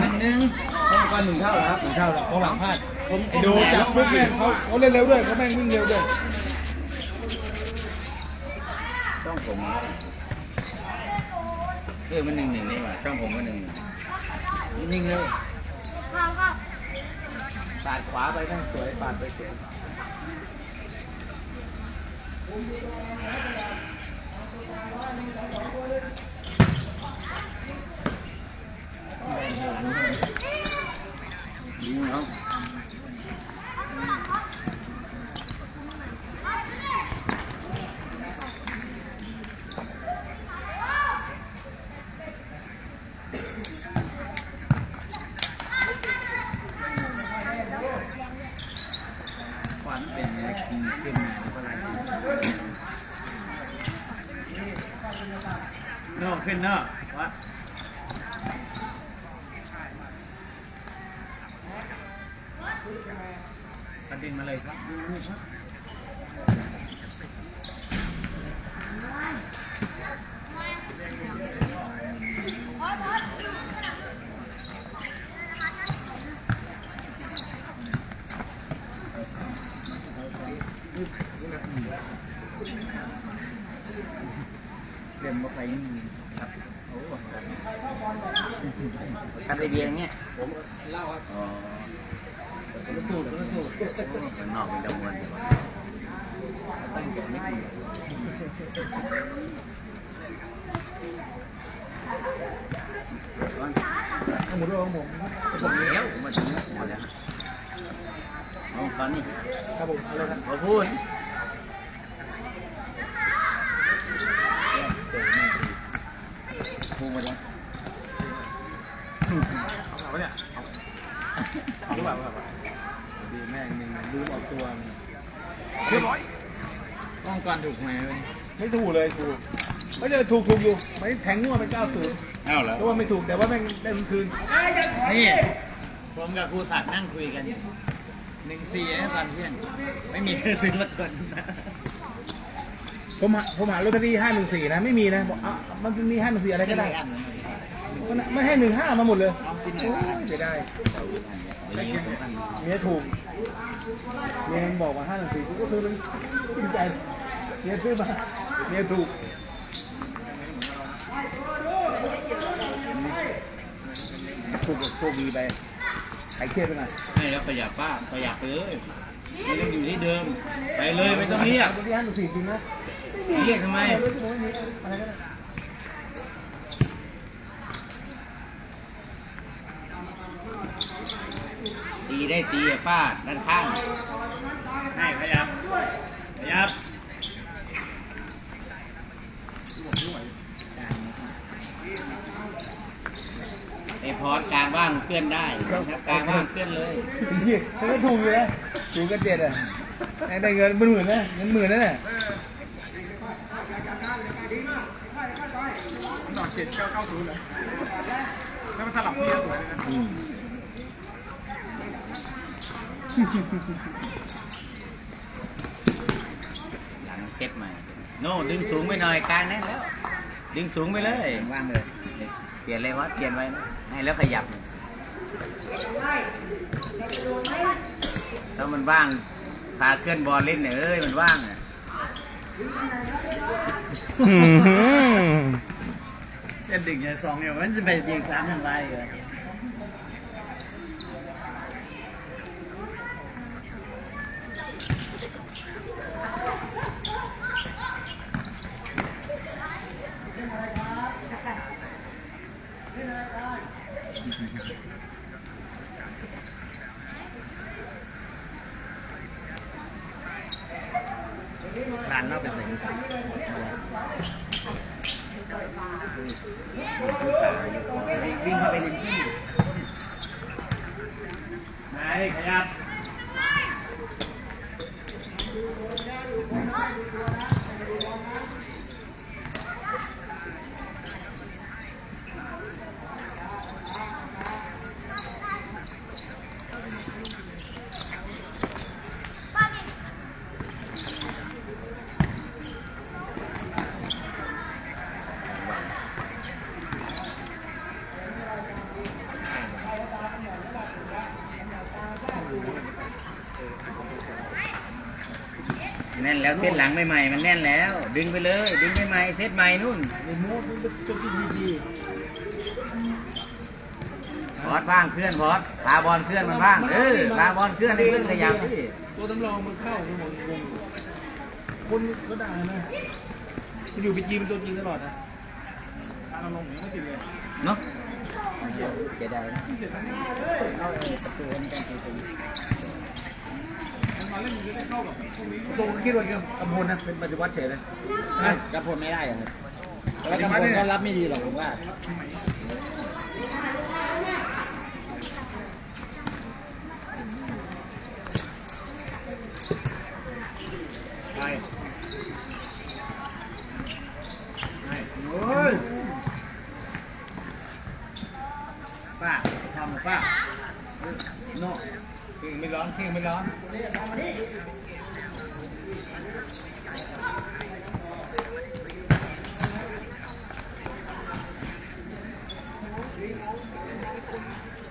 อันหนึ่งต้องการหนึ่งเท่าเหรอครับหนึ่งเท่าแล้วกองหลังพลาดไอ้ดูจับปุ๊บแม่งเขาเขาเล่นเร็วด้วยเขาแม่งวิ่งเร็วด้วยต้องผมเออมันหนึ่งหนึ่งนี่หว่าช่องผมก็หนึ่งนิ่งเลยปาดขวาไปทั้งสวยปาดไปสวยดีเนาะ ควันเป็นไงกิน ขึ้นาแล้วก็อะไรเนาะขึ้นเนาะวะกระดิ่งมา เลยครับดูลูกครับเรียนมาไปนี่ครับโอ้กันไอเบียงเนี่ย ผมเล่าครับ อ๋อ คนละสูตรคนละสูตร มันนอกเป็นจำนวนดีกว่า ตั้งใจไม่กินเอา หมูด้วยของผมผมแล้วผมมาถึงแล้วหมดแล้วลองตอนนี้ครับผมอะไรครับมาพูดพูดมาแล้วเอาเนี่ยเอาหรือเปล่าดีแม่งมึงดูออกตัวเรียบร้อยต้องก่อนถูกไหมเว้ย ไม่ถูกเลยถูกไม่จะถูกถูกอยู่ไม่แทงงัวไปเก้าศูนย์เอ้าแล้วเพราะว่าไม่ถูกแต่ว่าแม่งได้มันคืนนี่ผมกับครูศักดิ์นั่งคุยกันหนึ่งสี่ให้ตอนเที่ยงไม่มีใครซื้อละคนผมหาผมหาลอตเตอรี่ห้าหนึ่งสี่นะไม่มีนะบอกอะมันมีห้าหนึ่งสี่อะไรก็ได้มันไม่ให้หนึ่งห้ามาหมดเลยโอ้ยเสียดายเมียถูกเมียมันบอกว่าห้าหนึ่งสี่กูก็ซื้อเลยจริงใจ เมียซื้อมาเมียถูกถูกโชคดีไปใครเครียดไปหน่อยไม่แล้วประหยัดป้าประหยัดไปเลยไม่ต้องอยู่ที่เดิม ไปเลยไม่ต้องเรียกลอตเตอรี่ห้าหนึ่งสี่จริงนะเรียกทำไมอะไรก็ได้ตีได้ตีอะป้าด้านข้างให้ขยับขยับ ไอพอดกลางว่างเคลื่อนได้ครับกลางว่างเคลื่อนเลยเฮียเขาก็ถูกอยู่นะถูกกันเจ็ดอะได้เงินเป็นหมื่นนะเงินหมื่นนั่นแหละหนอดเจ็ดเก้าเก้าศูนย์เลยแล้วมันสลับที่สวยเลยนะอืมหลังเซ็ตใหม่ โน่ดึงสูงไปหน่อยกลางแน่นแล้ว ดึงสูงไปเลยว่างเลย เปลี่ยนเลยวะเปลี่ยนไว้นะให้แล้วขยับแล้วมันว่างพาเคลื่อนบอลเล่นเนี่ยเอ้ยมันว่างอะจะดึงอย่างสองเนี่ยมันจะไปยิงสามทางไรเลยร้านนอกเป็นสิ่ง วิ่งเข้าไปริมที่ไหนขยับ แน่นแล้วเส้นหลังใหม่ๆมันแน่นแล้ว ดึงไปเลย ดึงใหม่ๆเซตใหม่นู่นไอ้โม้มันจะกินดีพอดบ้างเคลื่อนพอดพาบอลเคลื่อนมันบ้างเออพาบอลเคลื่อนให้มันขยับพี่ตัวตำรองมันเข้ามันหมดวงคนก็ด่านะมันอยู่ไปจีมตัวจริงตลอดนะการลงไม่ติดเลยเนาะเสียดายนะเข้าเองประตู มันต้องตีตรงมันมาเล่นมันจะได้เข้ากับพวกนี้ตัวคิดว่ากับกำพลนะเป็นปฏิวัติเฉยเลยกระพลไม่ได้อะครับแล้วกระพลก็รับไม่ดีหรอกผมว่า ไปโอ้ยป้าทำป้าโน่เครื่องไม่ร้อนเครื่องไม่ร้อน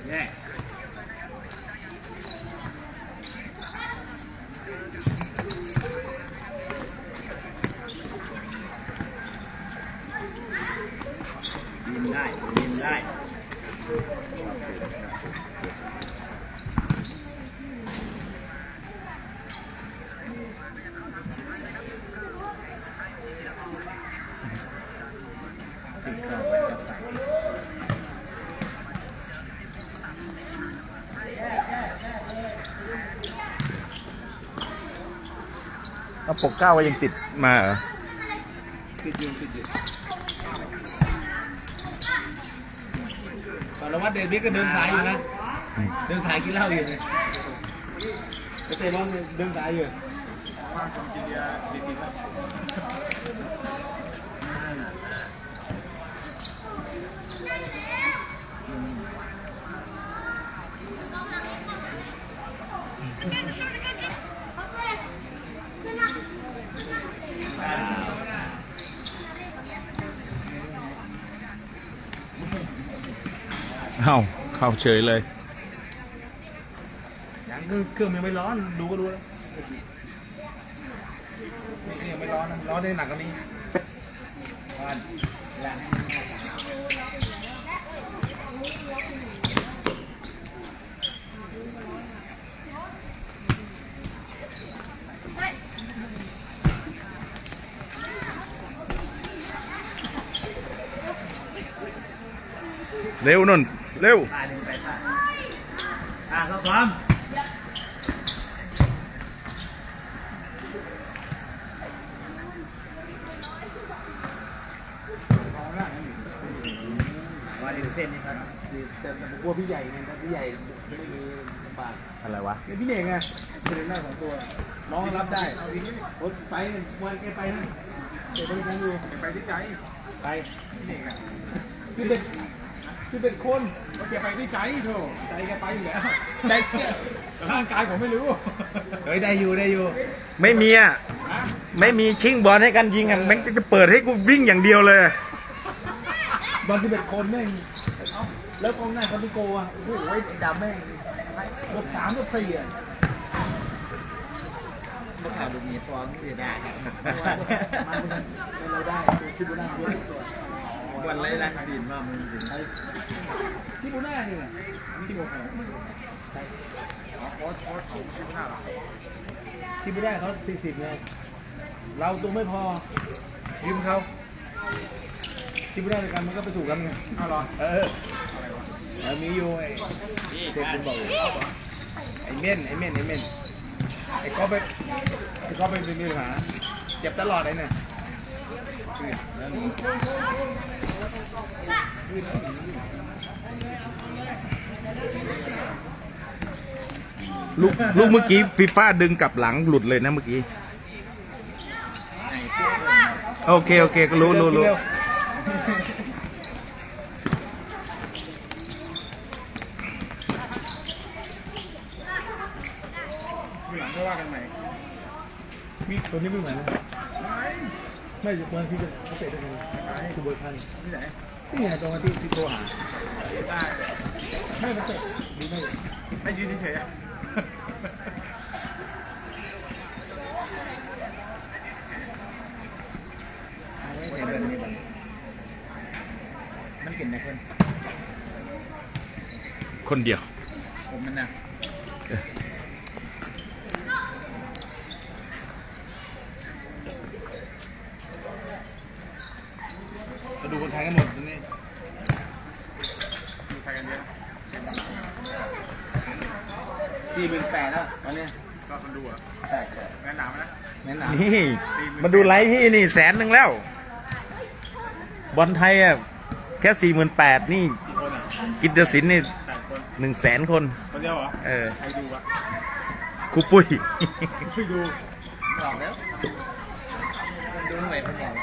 แย่ ยินได้ยินได้ สิบสองกับสาม เอา ปกเก้าก็ยังติดมาเหรอติดอยู่ติดอยู่สารวัตรเดชบิ๊กก็เดินสายอยู่นะ เดินสายกินเหล้าอยู่เนี่ยกระเตะบอลเดินสายอยู่ ว่าคอมพิว เตอร์ดีดีแล้วเอ้าเข้าเฉยเลยยังคือเครื่องยังไม่ร้อน ดูก็รู้แล้วนี่ยังไม่ร้อนนะร้อนได้หนักกว่านี้ร้อนเร็วนน เร็วตายหนึ่งไปตายอะก็พร้อมว่าดูเส้นนี่ครับแต่แต่ผมกลัวพี่ใหญ่ไงแต่พี่ใหญ่จะไม่มีลำบากอะไรวะเนี่ยพี่เน่งไงเป็นหน้าสองตัวน้องรับได้โอ๊ยไปวันแกไปนะเดี๋ยวไปกันอยู่ไปที่ใจไปนี่เองอะคือเป็น คือเป็นคนก็แกไปที่ใจโถใจแกไปอยู่แล้วแต่เจ้าแต่ร่างกายผมไม่รู้เฮ้ยได้อยู่ได้อยู่ ไม่มีอะไม่มีชิงบอลให้กันยิงอะแม่งจะเปิดให้กูวิ่งอย่างเดียวเลย บอลที่เป็นคนแม่งเอ้าแล้วกองหน้าเขาเป็นโกอะโอ้โหไอ้ดำแม่งลบสามลบสี่อะเมื่อข่าวดูมีฟ้องเสียดายมันเป็นเราได้ตัวชิบุน่าเยอะที่สุด วันไรลังดินมากมึงดินใช่บุน่านี่แหละที่บอกเขาโค้ชโค้ชของที่หน้าเราชิบุน่าเขาสี่สิบไงเราตัวไม่พอยืมเขาชิบุน่าในกันมันก็ไปถูกกันไงเอาเหรอเออแล้วมีอยู่ไอ้เด็กคุณบอกไอ้เม่นไอ้เม่นไอ้เม่นไอ้ก็ไปไอ้ก็ไปเป็นมีปัญหาเจ็บตลอดเลยเนี่ย ลูกลูกเมื่อกี้ฟีฟ่าดึงกลับหลังหลุดเลยนะเมื่อกี้ โอเค โอเค ก็รู้รู้รู้หลังก็ว่ากันใหม่มีตัวนี้ไม่เหมือนนะ ไม่ตอนที่จะเขาเตะด้วยกันให้ดูเบอร์คันที่ไหนนี่ไงตรงที่ที่โทรหาได้ไม่มาเตะดีไม่ไม่ยืนเฉยอะมันกลิ่นนะคนคนเดียว ผมมันนะ แปดแล้วตอนนี้ก็คนดูอะใช่ใช่แนะนำนะแนะนนี่มาดูไลฟ์พี่นี่แสนหนึ่งแล้ว บอลไทยอะแค่สี่หมื่นแปดนี่ กี่คนอะกิตเดสินนี่แปดคนหนึ่งแสนคน คนเดียวเหรอเออ ใครดูอะครูปุ้ย ช่วยดูำบอกแล้วมันดูหน่อยเป็นอย่าง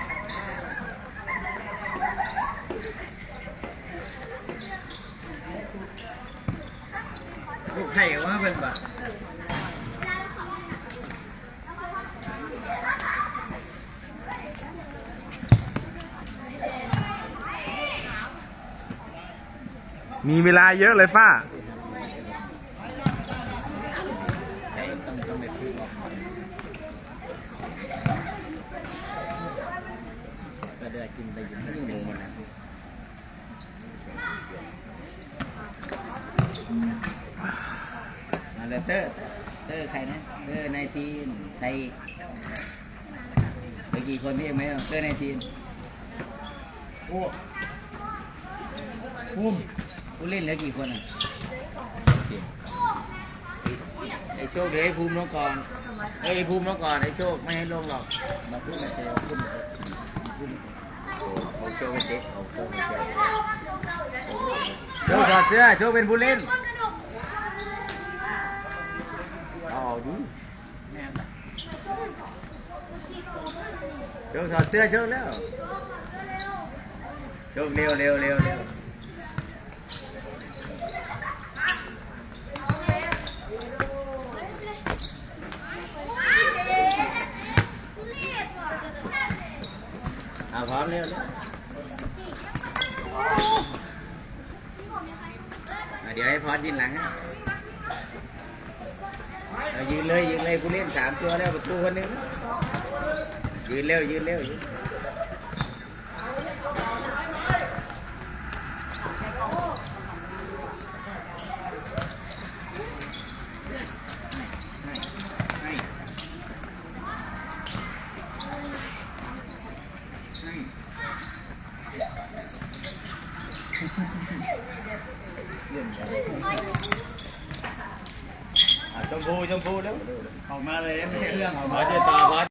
ลูกไข่ว่าเป็นแบบ มีเวลาเยอะเลยฟ้าใจต้องต้องไปพูดออกมาก็เดือกินไปอยู่ยิ่งดูมันนะมาเลยเตอร์เตอร์ใครนะเตอร์ในทีมไทยไปกี่คนพี่ยังไม่รู้เตอร์ในทีมโอ้พุ่ม ผู้เล่นเหลือกี่คนอะไอ้โชคเดี๋ยวไอ้ภูมิลงก่อนเอ้ยไอ้ภูมิลงก่อนไอ้โชคไม่ให้ลงหรอกมาพูดมาเจอขึ้นเอาโชคไปเตะเอาโชคไปเตะโชคถอดเสื้อโชคเป็นผู้เล่นเอาเอาดิโชคถอดเสื้อโชคแล้วโชคเร็วเร็วเร็วเร็ว เอาพร้อมเร็วเดี๋ยวให้พอดยินหลังเอายืนเลยยืนเลยกูเล่นสามตัวแล้วประตูคนหนึงยืนเร็วยืนเร็วยืน